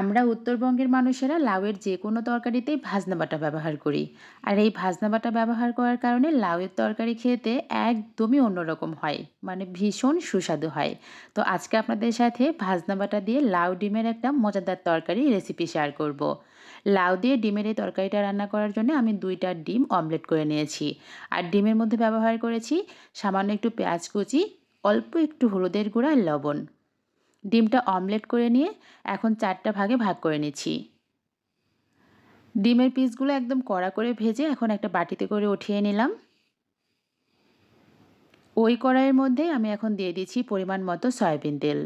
আমরা উত্তরবঙ্গের মানুষেরা লাউয়ের যে কোনো তরকারিতেই ভাজনা বাটা ব্যবহার করি। আর এই ভাজনা বাটা ব্যবহার করার কারণে লাউয়ের তরকারি খেতে একদমই অন্যরকম হয় মানে ভীষণ সুস্বাদু হয়। তো আজকে আপনাদের সাথে ভাজনা বাটা দিয়ে লাউ ডিমের একটা মজাদার তরকারি রেসিপি শেয়ার করব। লাউ দিয়ে ডিমের এই তরকারিটা রান্না করার জন্য আমি দুইটা ডিম অমলেট করে নিয়েছি। আর ডিমের মধ্যে ব্যবহার করেছি সামান্য একটু পেঁয়াজ কুচি, অল্প একটু হলুদের গুঁড়া লবণ। ডিমটা অমলেট করে নিয়ে এখন চারটা ভাগে ভাগ করে নিচ্ছি। ডিমের পিসগুলো একদম কড়া করে ভেজে এখন একটা বাটিতে করে উঠিয়ে নিলাম। ওই কড়াইয়ের মধ্যে আমি এখন দিয়ে দিচ্ছি পরিমাণ মতো সয়াবিন তেল।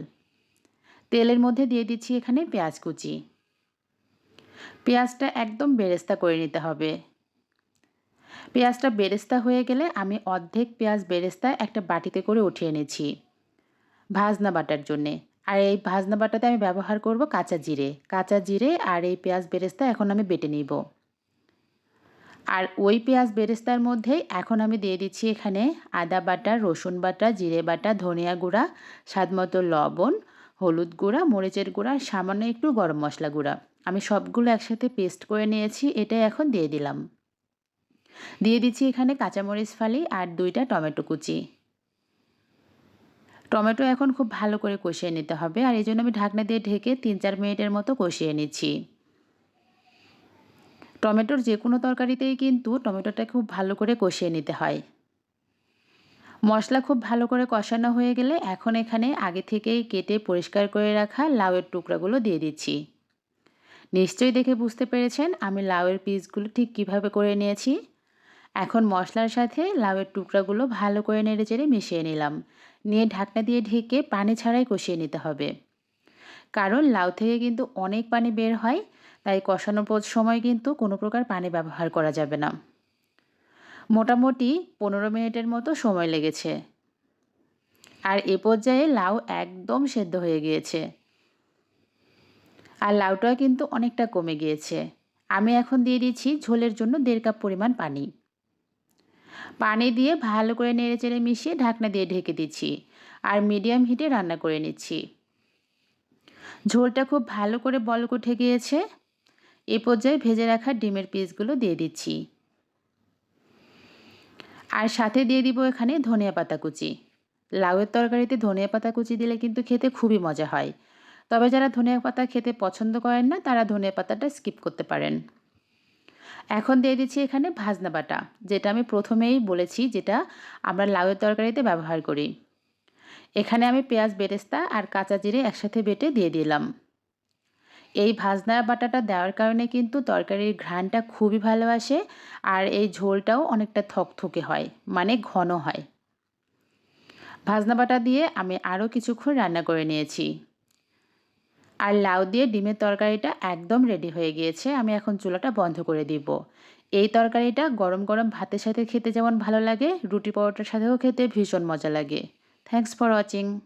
তেলের মধ্যে দিয়ে দিচ্ছি এখানে পেঁয়াজ কুচি। পেঁয়াজটা একদম বেরেস্তা করে নিতে হবে। পেঁয়াজটা বেরেস্তা হয়ে গেলে আমি অর্ধেক পেঁয়াজ বেরেস্তা একটা বাটিতে করে উঠিয়ে নিচ্ছি। ভাজনা বাটার জন্যে। আর এই ভাজনা বাটাতে আমি ব্যবহার করব কাঁচা জিরে। কাঁচা জিরে আর এই পেঁয়াজ বেরেস্তা এখন আমি বেটে নিব। আর ওই পেঁয়াজ বেরেস্তার মধ্যেই এখন আমি দিয়ে দিচ্ছি এখানে আদা বাটা, রসুন বাটা, জিরে বাটা, ধনিয়া গুঁড়া, স্বাদমতো লবণ, হলুদ গুঁড়া, মরিচের গুঁড়া সামান্য একটু গরম মশলা গুঁড়া। আমি সবগুলো একসাথে পেস্ট করে নিয়েছি, এটাই এখন দিয়ে দিলাম। দিয়ে দিচ্ছি এখানে কাঁচামরিচ ফালি আর দুইটা টমেটো কুচি। টমেটো এখন খুব ভালো করে কষিয়ে নিতে হবে আর এই জন্য আমি ঢাকনা দিয়ে ঢেকে তিন চার মিনিটের মতো কষিয়ে নিচ্ছি। টমেটোর যে কোনো তরকারিতেই কিন্তু টমেটোটা খুব ভালো করে কষিয়ে নিতে হয়। মশলা খুব ভালো করে কষানো হয়ে গেলে এখন এখানে আগে থেকেই কেটে পরিষ্কার করে রাখা লাউয়ের টুকরাগুলো দিয়ে দিচ্ছি। নিশ্চয়ই দেখে বুঝতে পেরেছেন আমি লাউয়ের পিসগুলো ঠিক কীভাবে করে নিয়েছি। এখন মশলার সাথে লাউয়ের টুকরাগুলো ভালো করে নেড়ে চেড়ে মিশিয়ে নিলাম। নিয়ে ঢাকনা দিয়ে ঢেকে পানি ছাড়াই কষিয়ে নিতে হবে। কারণ লাউ থেকে কিন্তু অনেক পানি বের হয়, তাই কষানোর সময় কিন্তু কোনো প্রকার পানি ব্যবহার করা যাবে না। মোটামুটি পনেরো মিনিটের মতো সময় লেগেছে। আর এ পর্যায়ে লাউ একদম সেদ্ধ হয়ে গিয়েছে। আর লাউটা কিন্তু অনেকটা কমে গিয়েছে। আমি এখন দিয়ে দিচ্ছি ঝোলের জন্য দেড় কাপ পরিমাণ পানি। পানি দিয়ে ভালো করে নেড়ে চেড়ে মিশিয়ে ঢাকনা দিয়ে ঢেকে দিচ্ছি আর মিডিয়াম হিটে রান্না করে নিচ্ছি। ঝোলটা খুব ভালো করে বলক উঠে গিয়েছে। এ পর্যায়ে ভেজে রাখা ডিমের পিসগুলো দিয়ে দিচ্ছি। আর সাথে দিয়ে দিব এখানে ধনিয়া পাতা কুচি। লাউয়ের তরকারিতে ধনিয়া পাতা কুচি দিলে কিন্তু খেতে খুবই মজা হয়। তবে যারা ধনিয়া পাতা খেতে পছন্দ করেন না, তারা ধনিয়া পাতাটা স্কিপ করতে পারেন। এখন দিয়ে দিচ্ছি এখানে ভাজনা বাটা, যেটা আমি প্রথমেই বলেছি যেটা আমরা লাউয়ের তরকারিতে ব্যবহার করি। এখানে আমি পেঁয়াজ, বেরেস্তা আর কাঁচা জিরে একসাথে বেটে দিয়ে দিলাম। এই ভাজনা বাটাটা দেওয়ার কারণে কিন্তু তরকারির ঘ্রাণটা খুবই ভালো আসে আর এই ঝোলটাও অনেকটা থকথকে হয় মানে ঘন হয়। ভাজনা বাটা দিয়ে আমি আরও কিছুক্ষণ রান্না করে নিয়েছি। আর লাউ দিয়ে ডিমের তরকারিটা একদম রেডি হয়ে গিয়েছে, আমি এখন চুলাটা বন্ধ করে দিব। এই তরকারিটা গরম গরম ভাতের সাথে খেতে যেমন ভালো লাগে, রুটি পরোটার সাথেও খেতে ভীষণ মজা লাগে। Thanks for watching